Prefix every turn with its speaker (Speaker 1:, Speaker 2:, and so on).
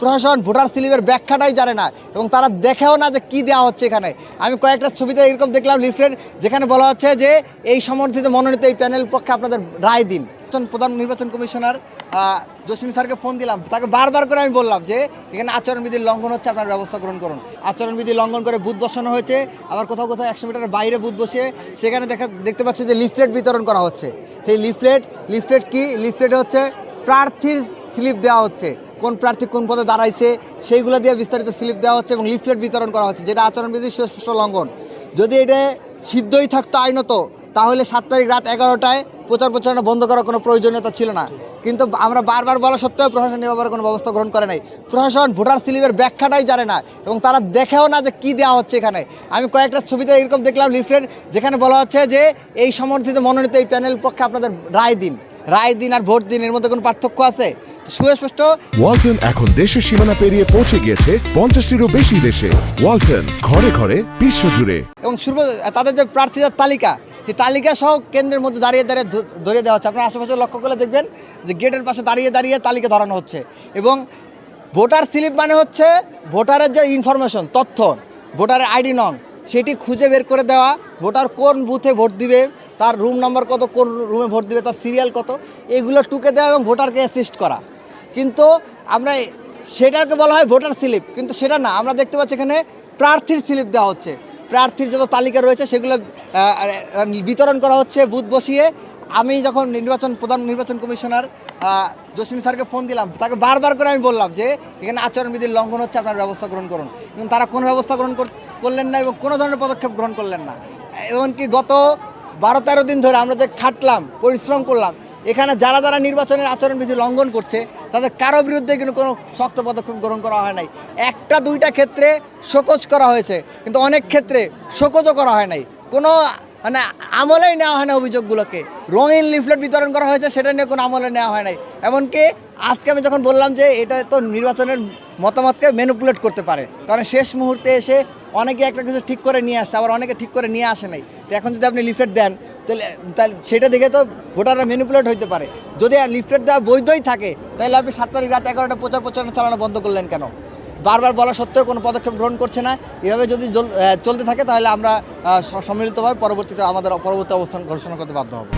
Speaker 1: প্রশাসন, ভোটার স্লিপের ব্যাখ্যাটাই জানে না এবং তারা দেখেও না যে কি দেওয়া হচ্ছে এখানে। আমি কয়েকটা ছবিতে এরকম দেখলাম লিফলেট যেখানে বলা হচ্ছে যে এই সমর্থিত মনোনীত এই প্যানেল পক্ষে আপনাদের রায় দিন। প্রধান নির্বাচন কমিশনার জসিম স্যারকে ফোন দিলাম। তাকে বারবার করে আমি বললাম যে, এখানে আচরণবিধির লঙ্ঘন হচ্ছে, আপনার ব্যবস্থা গ্রহণ করুন। আচরণবিধি লঙ্ঘন করে বুথ বসানো হয়েছে, আবার কোথাও কোথাও একশো মিটারের বাইরে বুথ বসিয়ে সেখানে দেখা, দেখতে পাচ্ছি যে লিফলেট বিতরণ করা হচ্ছে। সেই লিফলেট লিফলেট কি? লিফলেট হচ্ছে প্রার্থীর স্লিপ দেওয়া হচ্ছে। কোন প্রার্থী কোন পদে দাঁড়াইছে, সেইগুলো দিয়ে বিস্তারিত স্লিপ দেওয়া হচ্ছে এবং লিফলেট বিতরণ করা হচ্ছে, যেটা আচরণবিধির সুস্পষ্ট লঙ্ঘন। যদি এটা সিদ্ধই থাকতো আইনত, তাহলে সাত তারিখ রাত এগারোটায় প্রচার প্রচারণা বন্ধ করার কোনো প্রয়োজনীয়তা ছিল না। কিন্তু আমরা বারবার বলা সত্ত্বেও প্রশাসন এ কোনো ব্যবস্থা গ্রহণ করে নাই। প্রশাসন ভোটার স্লিপের ব্যাখ্যাটাই জানে না এবং তারা দেখেও না যে কি দেওয়া হচ্ছে এখানে। আমি কয়েকটা ছবিতে এরকম দেখলাম লিফলেট যেখানে বলা হচ্ছে যে, এই সমর্থিত মনোনীত এই প্যানেল পক্ষে আপনাদের রায় দিন। রায় দিন আর ভোট দিন এর মধ্যে কোনো পার্থক্য আছে? সুস্পষ্ট।
Speaker 2: ওয়ালটন এখন দেশের সীমানা পেরিয়ে পৌঁছে গিয়েছে পঞ্চাশটিরও বেশি দেশে। ওয়ালটন ঘরে ঘরে বিশ্ব জুড়ে
Speaker 1: এবং শুরু তাদের যে প্রার্থীদের তালিকা সেই তালিকা সহ কেন্দ্রের মধ্যে দাঁড়িয়ে দাঁড়িয়ে ধ- ধরিয়ে দেওয়া হচ্ছে। আপনার আশেপাশে লক্ষ্য করলে দেখবেন যে গেটের পাশে দাঁড়িয়ে দাঁড়িয়ে তালিকা ধরানো হচ্ছে। এবং ভোটার স্লিপ মানে হচ্ছে ভোটারের যে ইনফরমেশন তথ্য ভোটারের আইডি নং সেটি খুঁজে বের করে দেওয়া। ভোটার কোন বুথে ভোট দিবে, তার রুম নম্বর কত, কোন রুমে ভোট দিবে, তার সিরিয়াল কত, এগুলো টুকে দেওয়া এবং ভোটারকে অ্যাসিস্ট করা। কিন্তু আমরা সেটাকে বলা হয় ভোটার স্লিপ, কিন্তু সেটা না। আমরা দেখতে পাচ্ছি এখানে প্রার্থীর স্লিপ দেওয়া হচ্ছে। প্রার্থীর যত তালিকা রয়েছে, সেগুলো বিতরণ করা হচ্ছে বুথ বসিয়ে। আমি যখন নির্বাচন, প্রধান নির্বাচন কমিশনার জসিম স্যারকে ফোন দিলাম। তাকে বারবার করে আমি বললাম যে, এখানে আচরণবিধির লঙ্ঘন হচ্ছে, আপনার ব্যবস্থা গ্রহণ করুন। কিন্তু তারা কোনো ব্যবস্থা গ্রহণ কর- করলেন না এবং কোনো ধরনের পদক্ষেপ গ্রহণ করলেন না। এমনকি গত বারো তেরো দিন ধরে আমরা যে খাটলাম, পরিশ্রম করলাম, এখানে যারা যারা নির্বাচনের আচরণবিধি লঙ্ঘন করছে, তাদের কারও বিরুদ্ধে কিন্তু কোনো শক্ত পদক্ষেপ গ্রহণ করা হয় নাই। একটা দুইটা ক্ষেত্রে শোকজ করা হয়েছে, কিন্তু অনেক ক্ষেত্রে শোকজও করা হয় নাই। কোনো মানে আমলেই নেওয়া হয় না অভিযোগগুলোকে। রঙিন লিফলেট বিতরণ করা হয়েছে, সেটা নিয়ে কোনো আমলে নেওয়া হয় নাই। এমনকি আজকে আমি যখন বললাম যে এটা তো নির্বাচনের মতামতকে ম্যানুপুলেট করতে পারে, কারণ শেষ মুহূর্তে এসে অনেকে একটা কিছু ঠিক করে নিয়ে আসছে, আবার অনেকে ঠিক করে নিয়ে আসে নাই। তো এখন যদি আপনি লিফলেট দেন, তাহলে তাহলে সেটা দেখে তো ভোটাররা ম্যানুপুলেট হইতে পারে। যদি লিফলেট দেওয়া বৈধই থাকে, তাহলে আপনি সাত তারিখ রাত এগারোটা প্রচার প্রচারণা চালানো বন্ধ করলেন কেন? বারবার বলা সত্ত্বেও কোনো পদক্ষেপ গ্রহণ করছে না। এভাবে যদি চলতে থাকে তাহলে আমরা সম্মিলিতভাবে পরবর্তীতে আমাদের পরবর্তী অবস্থান ঘোষণা করতে বাধ্য হব।